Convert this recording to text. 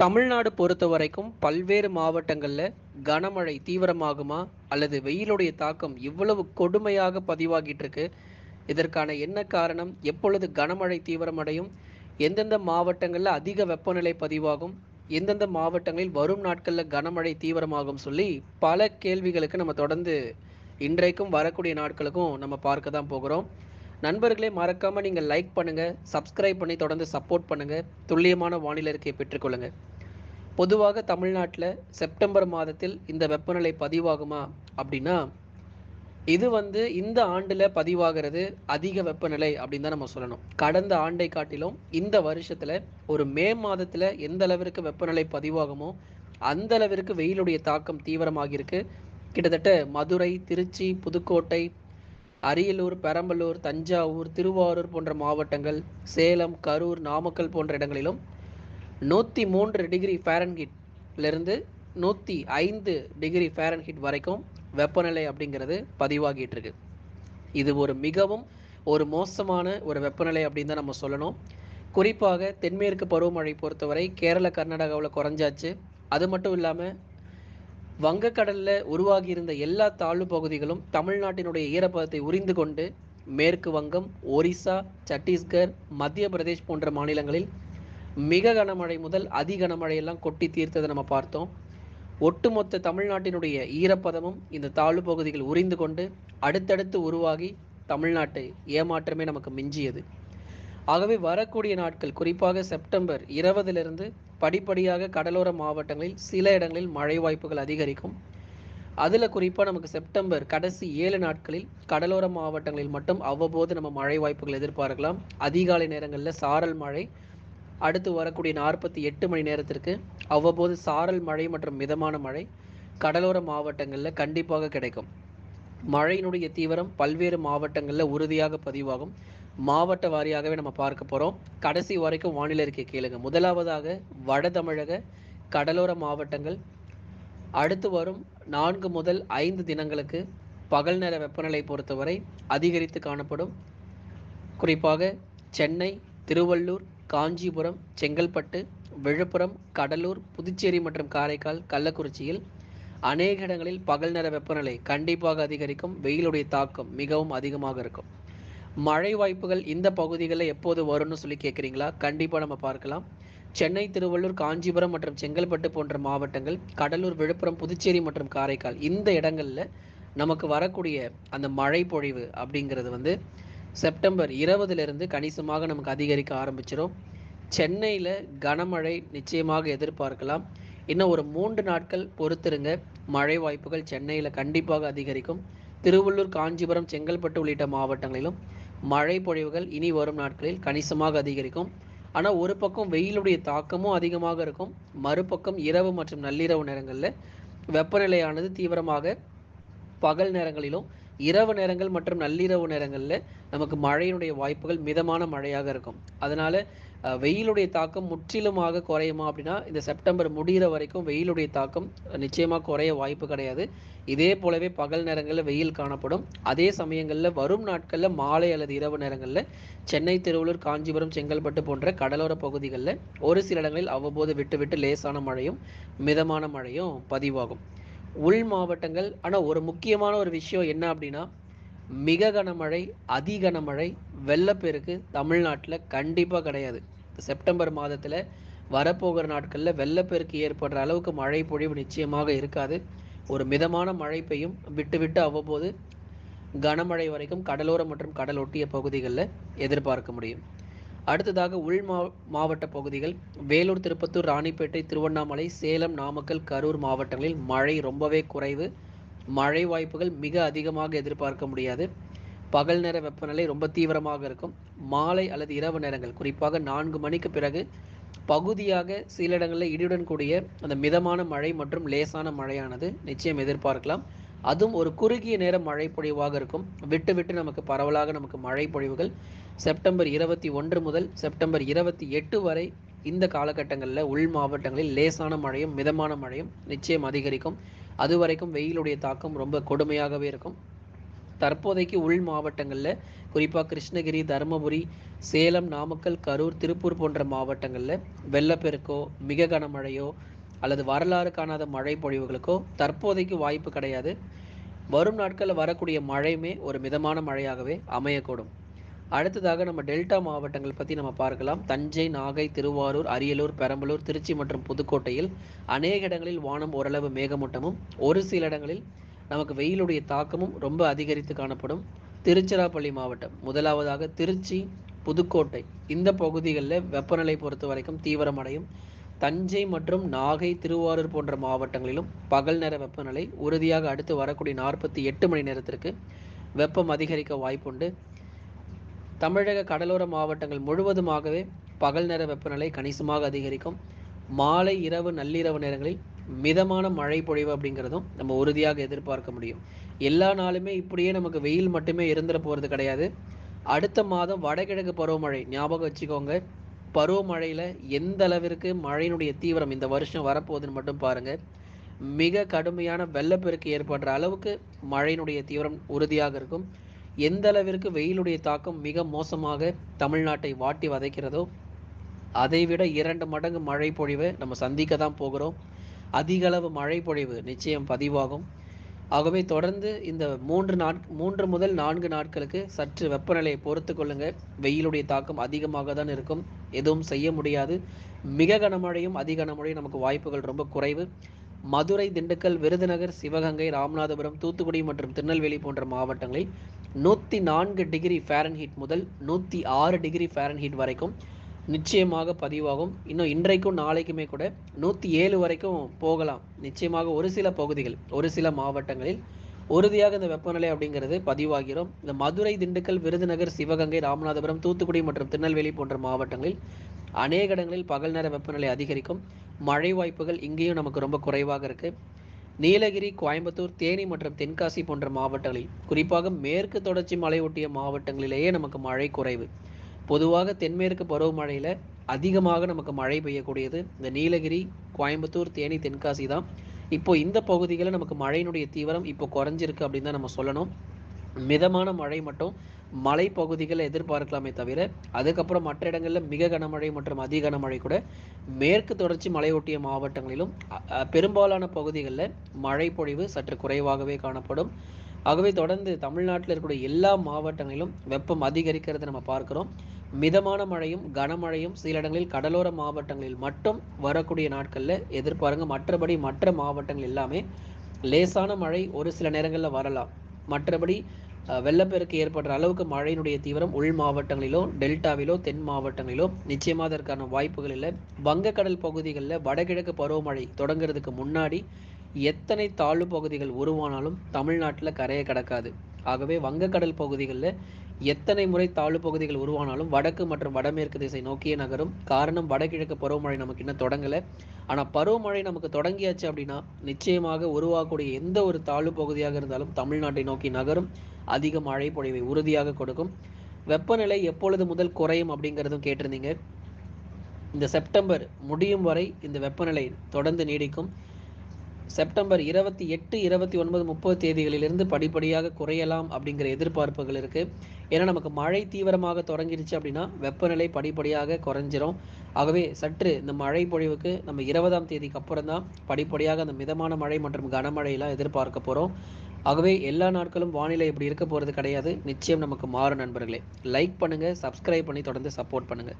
தமிழ்நாடு பொறுத்த வரைக்கும் பல்வேறு மாவட்டங்களில் கனமழை தீவிரமாகுமா அல்லது வெயிலுடைய தாக்கம் இவ்வளவு கொடுமையாக பதிவாகிட்டு இருக்கு? இதற்கான என்ன காரணம்? எப்பொழுது கனமழை தீவிரமடையும்? எந்தெந்த மாவட்டங்களில் அதிக வெப்பநிலை பதிவாகும்? எந்தெந்த மாவட்டங்களில் வரும் நாட்களில் கனமழை தீவிரமாகும் சொல்லி பல கேள்விகளுக்கு நம்ம தொடர்ந்து இன்றைக்கும் வரக்கூடிய நாட்களுக்கும் நம்ம பார்க்க தான் போகிறோம். நண்பர்களே மறக்காமல் நீங்கள் லைக் பண்ணுங்கள் சப்ஸ்கிரைப் பண்ணி தொடர்ந்து சப்போர்ட் பண்ணுங்கள் துல்லியமான வானிலை இருக்கையை பெற்றுக்கொள்ளுங்கள் பொதுவாக தமிழ்நாட்டில் செப்டம்பர் மாதத்தில் இந்த வெப்பநிலை பதிவாகுமா அப்படின்னா இது வந்து இந்த ஆண்டில் பதிவாகிறது அதிக வெப்பநிலை அப்படின்னு தான் நம்ம சொல்லணும். கடந்த ஆண்டை காட்டிலும் இந்த வருஷத்தில் ஒரு மே மாதத்தில் எந்த அளவிற்கு வெப்பநிலை பதிவாகுமோ அந்த அளவிற்கு வெயிலுடைய தாக்கம் தீவிரமாகியிருக்கு. கிட்டத்தட்ட மதுரை திருச்சி புதுக்கோட்டை அரியலூர் பெரம்பலூர் தஞ்சாவூர் திருவாரூர் போன்ற மாவட்டங்கள் சேலம் கரூர் நாமக்கல் போன்ற இடங்களிலும் நூற்றி மூன்று டிகிரி இருந்து நூற்றி ஐந்து டிகிரி ஃபேரன்ஹீட் வரைக்கும் வெப்பநிலை அப்படிங்கிறது பதிவாகிட்டு இருக்கு இது ஒரு மிகவும் ஒரு மோசமான ஒரு வெப்பநிலை அப்படின்னு தான் நம்ம சொல்லணும். குறிப்பாக தென்மேற்கு பருவமழை பொறுத்தவரை கேரள கர்நாடகாவில் குறைஞ்சாச்சு. அது மட்டும் இல்லாமல் வங்கக்கடலில் உருவாகி இருந்த எல்லா தாழ்வு பகுதிகளும் தமிழ்நாட்டினுடைய ஈரப்பதத்தை உறிந்து கொண்டு மேற்கு வங்கம் ஒரிசா சத்தீஸ்கர் மத்திய பிரதேஷ் போன்ற மாநிலங்களில் மிக கனமழை முதல் அதி கனமழை எல்லாம் கொட்டி தீர்த்ததை நம்ம பார்த்தோம். ஒட்டுமொத்த தமிழ்நாட்டினுடைய ஈரப்பதமும் இந்த தாழ்வு பகுதிகள் உறிந்து கொண்டு அடுத்தடுத்து உருவாகி தமிழ்நாட்டை ஏமாற்றமே நமக்கு மிஞ்சியது. ஆகவே வரக்கூடிய நாட்கள் குறிப்பாக செப்டம்பர் இருபதிலிருந்து படிப்படியாக கடலோர மாவட்டங்களில் சில இடங்களில் மழை வாய்ப்புகள் அதிகரிக்கும். அதில் குறிப்பாக நமக்கு செப்டம்பர் கடைசி ஏழு நாட்களில் கடலோர மாவட்டங்களில் மட்டும் அவ்வப்போது நம்ம மழை வாய்ப்புகள் எதிர்பார்க்கலாம். அதிகாலை நேரங்களில் சாரல் மழை அடுத்து வரக்கூடிய நாற்பத்தி எட்டு மணி நேரத்திற்கு அவ்வப்போது சாரல் மழை மற்றும் மிதமான மழை கடலோர மாவட்டங்களில் கண்டிப்பாக கிடைக்கும். மழையினுடைய தீவிரம் பல்வேறு மாவட்டங்களில் உறுதியாக பதிவாகும். மாவட்ட வாரியாகவே நம்ம பார்க்க போகிறோம் கடைசி வரைக்கும் வானிலை இருக்கை கேளுங்க. முதலாவதாக வட தமிழக கடலோர மாவட்டங்கள். அடுத்து வரும் நான்கு முதல் ஐந்து தினங்களுக்கு பகல் நேர வெப்பநிலை பொறுத்தவரை அதிகரித்து காணப்படும். குறிப்பாக சென்னை திருவள்ளூர் காஞ்சிபுரம் செங்கல்பட்டு விழுப்புரம் கடலூர் புதுச்சேரி மற்றும் காரைக்கால் கள்ளக்குறிச்சியில் அநேக இடங்களில் பகல் நேர வெப்பநிலை கண்டிப்பாக அதிகரிக்கும். வெயிலுடைய தாக்கம் மிகவும் அதிகமாக இருக்கும். மழை வாய்ப்புகள் இந்த பகுதிகளில் எப்போது வரும்னு சொல்லி கேட்குறீங்களா? கண்டிப்பாக நம்ம பார்க்கலாம். சென்னை திருவள்ளூர் காஞ்சிபுரம் மற்றும் செங்கல்பட்டு போன்ற மாவட்டங்கள் கடலூர் விழுப்புரம் புதுச்சேரி மற்றும் காரைக்கால் இந்த இடங்களில் நமக்கு வரக்கூடிய அந்த மழை பொழிவு அப்படிங்கிறது வந்து செப்டம்பர் இருபதுலேருந்து கணிசமாக நமக்கு அதிகரிக்க ஆரம்பிச்சிடும் சென்னையில் கனமழை நிச்சயமாக எதிர்பார்க்கலாம். இன்னும் ஒரு மூன்று நாட்கள் பொறுத்திருங்க. மழை வாய்ப்புகள் சென்னையில் கண்டிப்பாக அதிகரிக்கும். திருவள்ளூர் காஞ்சிபுரம் செங்கல்பட்டு உள்ளிட்ட மாவட்டங்களிலும் மழை பொழிவுகள் இனி வரும் நாட்களில் கணிசமாக அதிகரிக்கும். ஆனால் ஒரு பக்கம் வெயிலுடைய தாக்கமும் அதிகமாக இருக்கும். மறுபக்கம் இரவு மற்றும் நள்ளிரவு நேரங்களில் வெப்பநிலையானது தீவிரமாக பகல் நேரங்களிலும் இரவு நேரங்கள் மற்றும் நள்ளிரவு நேரங்களில் நமக்கு மழையினுடைய வாய்ப்புகள் மிதமான மழையாக இருக்கும். அதனால வெயிலுடைய தாக்கம் முற்றிலுமாக குறையுமா அப்படின்னா இந்த செப்டம்பர் முடிகிற வரைக்கும் வெயிலுடைய தாக்கம் நிச்சயமாக குறைய வாய்ப்பு கிடையாது. இதே போலவே பகல் நேரங்களில் வெயில் காணப்படும். அதே சமயங்களில் வரும் நாட்களில் மாலை அல்லது இரவு நேரங்களில் சென்னை திருவள்ளூர் காஞ்சிபுரம் செங்கல்பட்டு போன்ற கடலோர பகுதிகளில் ஒரு சில இடங்களில் அவ்வப்போது விட்டு விட்டு லேசான மழையும் மிதமான மழையும் பதிவாகும். உள் மாவட்டங்கள். ஆனால் ஒரு முக்கியமான ஒரு விஷயம் என்ன அப்படின்னா மிக கனமழை அதி கனமழை வெள்ளப்பெருக்கு தமிழ்நாட்டில் கண்டிப்பாக கிடையாது. செப்டம்பர் மாதத்தில் வரப்போகிற நாட்களில் வெள்ளப்பெருக்கு ஏற்படுற அளவுக்கு மழை பொழிவு நிச்சயமாக இருக்காது. ஒரு மிதமான மழை பெய்யும் விட்டு விட்டு அவ்வப்போது கனமழை வரைக்கும் கடலோர மற்றும் கடல் ஒட்டிய பகுதிகளில் எதிர்பார்க்க முடியும். அடுத்ததாக உள் மா மாவட்ட பகுதிகள் வேலூர் திருப்பத்தூர் ராணிப்பேட்டை திருவண்ணாமலை சேலம் நாமக்கல் கரூர் மாவட்டங்களில் மழை ரொம்பவே குறைவு. மழை வாய்ப்புகள் மிக அதிகமாக எதிர்பார்க்க முடியாது. பகல் நேர வெப்பநிலை ரொம்ப தீவிரமாக இருக்கும். மாலை அல்லது இரவு நேரங்கள் குறிப்பாக நான்கு மணிக்கு பிறகு பகுதியாக சில இடங்களில் இடியுடன் கூடிய அந்த மிதமான மழை மற்றும் லேசான மழையானது நிச்சயம் எதிர்பார்க்கலாம். அதுவும் ஒரு குறுகிய நேரம் மழை பொழிவாக இருக்கும். விட்டு விட்டு நமக்கு பரவலாக நமக்கு மழை பொழிவுகள் செப்டம்பர் இருபத்தி ஒன்று முதல் செப்டம்பர் இருபத்தி எட்டு வரை இந்த காலகட்டங்களில் உள் மாவட்டங்களில் லேசான மழையும் மிதமான மழையும் நிச்சயம் அதிகரிக்கும். அது வரைக்கும் வெயிலுடைய தாக்கம் ரொம்ப கொடுமையாகவே இருக்கும். தற்போதைக்கு உள் மாவட்டங்களில் குறிப்பாக கிருஷ்ணகிரி தருமபுரி சேலம் நாமக்கல் கரூர் திருப்பூர் போன்ற மாவட்டங்களில் வெள்ளப்பெருக்கோ மிக கனமழையோ அல்லது வரலாறு காணாத மழை பொழிவுகளுக்கோ தற்போதைக்கு வாய்ப்பு கிடையாது. வரும் நாட்களில் வரக்கூடிய மழையுமே ஒரு மிதமான மழையாகவே அமையக்கூடும். அடுத்ததாக நம்ம டெல்டா மாவட்டங்கள் பற்றி நம்ம பார்க்கலாம். தஞ்சை நாகை திருவாரூர் அரியலூர் பெரம்பலூர் திருச்சி மற்றும் புதுக்கோட்டையில் அநேக இடங்களில் வானம் ஓரளவு மேகமூட்டமும் ஒரு சில இடங்களில் நமக்கு வெயிலுடைய தாக்கமும் ரொம்ப அதிகரித்து காணப்படும். திருச்சிராப்பள்ளி மாவட்டம் முதலாவதாக திருச்சி புதுக்கோட்டை. இந்த பகுதிகளில் வெப்பநிலை பொறுத்த வரைக்கும் தீவிரமடையும். தஞ்சை மற்றும் நாகை திருவாரூர் போன்ற மாவட்டங்களிலும் பகல் நேர வெப்பநிலை உறுதியாக அடுத்து வரக்கூடிய நாற்பத்தி எட்டு மணி நேரத்திற்கு வெப்பம் அதிகரிக்க வாய்ப்புண்டு. தமிழக கடலோர மாவட்டங்கள் முழுவதுமாகவே பகல் நேர வெப்பநிலை கணிசமாக அதிகரிக்கும். மாலை இரவு நள்ளிரவு நேரங்களில் மிதமான மழை பொழிவு அப்படிங்கிறதும் நம்ம உறுதியாக எதிர்பார்க்க முடியும். எல்லா நாளுமே இப்படியே நமக்கு வெயில் மட்டுமே இருந்துட போகிறது கிடையாது. அடுத்த மாதம் வடகிழக்கு பருவமழை ஞாபகம் வச்சுக்கோங்க. பருவமழையில் எந்த அளவிற்கு மழையினுடைய தீவிரம் இந்த வருஷம் வரப்போகுதுன்னு மட்டும் பாருங்கள் மிக கடுமையான வெள்ளப்பெருக்கு ஏற்படுற அளவுக்கு மழையினுடைய தீவிரம் உறுதியாக இருக்கும். எந்த அளவிற்கு வெயிலுடைய தாக்கம் மிக மோசமாக தமிழ்நாட்டை வாட்டி வதைக்கிறதோ அதைவிட இரண்டு மடங்கு மழை பொழிவை நம்ம சந்திக்க தான் போகிறோம். அதிகளவு மழை பொழிவு நிச்சயம் பதிவாகும். ஆகவே தொடர்ந்து இந்த மூன்று நாட் மூன்று முதல் நான்கு நாட்களுக்கு சற்று வெப்பநிலையை பொறுத்து கொள்ளுங்க. வெயிலுடைய தாக்கம் அதிகமாக தான் இருக்கும். எதுவும் செய்ய முடியாது. மிக கனமழையும் அதிக கனமழையும் நமக்கு வாய்ப்புகள் ரொம்ப குறைவு. மதுரை திண்டுக்கல் விருதுநகர் சிவகங்கை ராமநாதபுரம் தூத்துக்குடி மற்றும் திருநெல்வேலி போன்ற மாவட்டங்களில் நூற்றி நான்கு டிகிரி ஃபேரன்ஹீட் முதல் நூற்றி ஆறு டிகிரி ஃபேரன்ஹீட் வரைக்கும் நிச்சயமாக பதிவாகும். இன்னும் இன்றைக்கும் நாளைக்குமே கூட நூற்றி ஏழு வரைக்கும் போகலாம். நிச்சயமாக ஒரு சில பகுதிகள் ஒரு சில மாவட்டங்களில் உறுதியாக இந்த வெப்பநிலை அப்படிங்கிறது பதிவாகிறோம். இந்த மதுரை திண்டுக்கல் விருதுநகர் சிவகங்கை ராமநாதபுரம் தூத்துக்குடி மற்றும் திருநெல்வேலி போன்ற மாவட்டங்களில் அநேக இடங்களில் பகல் நேர வெப்பநிலை அதிகரிக்கும். மழை வாய்ப்புகள் இங்கேயும் நமக்கு ரொம்ப குறைவாக இருக்கு. நீலகிரி கோயம்புத்தூர் தேனி மற்றும் தென்காசி போன்ற மாவட்டங்களில் குறிப்பாக மேற்கு தொடர்ச்சி மலையொட்டிய மாவட்டங்களிலேயே நமக்கு மழை குறைவு. பொதுவாக தென்மேற்கு பருவமழையில் அதிகமாக நமக்கு மழை பெய்யக்கூடியது இந்த நீலகிரி கோயம்புத்தூர் தேனி தென்காசி தான். இப்போ இந்த பகுதிகளில் நமக்கு மழையினுடைய தீவிரம் இப்போ குறைஞ்சிருக்கு அப்படின்னு தான் நம்ம சொல்லணும். மிதமான மழை மட்டும் மலை பகுதிகளை எதிர்பார்க்கலாமே தவிர அதுக்கப்புறம் மற்ற இடங்களில் மிக கனமழை மற்றும் அதி கனமழை கூட மேற்கு தொடர்ச்சி மலையொட்டிய மாவட்டங்களிலும் பெரும்பாலான பகுதிகளில் மழை பொழிவு சற்று குறைவாகவே காணப்படும். ஆகவே தொடர்ந்து தமிழ்நாட்டில் இருக்கக்கூடிய எல்லா மாவட்டங்களிலும் வெப்பம் அதிகரிக்கிறது நம்ம பார்க்கிறோம். மிதமான மழையும் கனமழையும் சில இடங்களில் கடலோர மாவட்டங்களில் மட்டும் வரக்கூடிய நாட்களில் எதிர்பாருங்க. மற்றபடி மற்ற மாவட்டங்கள் எல்லாமே லேசான மழை ஒரு சில நேரங்களில் வரலாம். மற்றபடி வெள்ளப்பெருக்கு ஏற்படுற அளவுக்கு மழையினுடைய தீவிரம் உள் மாவட்டங்களிலோ டெல்டாவிலோ தென் மாவட்டங்களிலோ நிச்சயமாக அதற்கான வாய்ப்புகள் இல்லை. வங்கக்கடல் பகுதிகளில் வடகிழக்கு பருவமழை தொடங்குறதுக்கு முன்னாடி எத்தனை தாழ்வு பகுதிகள் உருவானாலும் தமிழ்நாட்டில் கரையை கடக்காது. ஆகவே வங்கக்கடல் பகுதிகளில் எத்தனை முறை தாழ்வு பகுதிகள் உருவானாலும் வடக்கு மற்றும் வடமேற்கு திசை நோக்கிய நகரும். காரணம் வடகிழக்கு பருவமழை நமக்கு இன்னும் தொடங்கலை. ஆனால் பருவமழை நமக்கு தொடங்கியாச்சு அப்படின்னா நிச்சயமாக உருவாகக்கூடிய எந்த ஒரு தாழ்வு பகுதியாக இருந்தாலும் தமிழ்நாட்டை நோக்கி நகரும். அதிக மழை பொழிவை உறுதியாக கொடுக்கும். வெப்பநிலை எப்பொழுது முதல் குறையும் அப்படிங்கிறதும் கேட்டிருந்தீங்க. இந்த செப்டம்பர் முடியும் வரை இந்த வெப்பநிலை தொடர்ந்து நீடிக்கும். செப்டம்பர் இருபத்தி எட்டு இருபத்தி ஒன்பது முப்பது தேதிகளிலிருந்து படிப்படியாக குறையலாம் அப்படிங்கிற எதிர்பார்ப்புகள் இருக்குது ஏன்னா நமக்கு மழை தீவிரமாக தொடங்கிடுச்சு அப்படின்னா வெப்பநிலை படிப்படியாக குறைஞ்சிரும். ஆகவே சற்று இந்த மழை பொழிவுக்கு நம்ம இருபதாம் தேதிக்கு அப்புறம் தான் படிப்படியாக அந்த மிதமான மழை மற்றும் கனமழையெல்லாம் எதிர்பார்க்க போகிறோம் ஆகவே எல்லா நாட்களும் வானிலை இப்படி இருக்க போகிறது கிடையாது. நிச்சயம் நமக்கு மாறும் நண்பர்களே. லைக் பண்ணுங்கள் சப்ஸ்கிரைப் பண்ணி தொடர்ந்து சப்போர்ட் பண்ணுங்கள்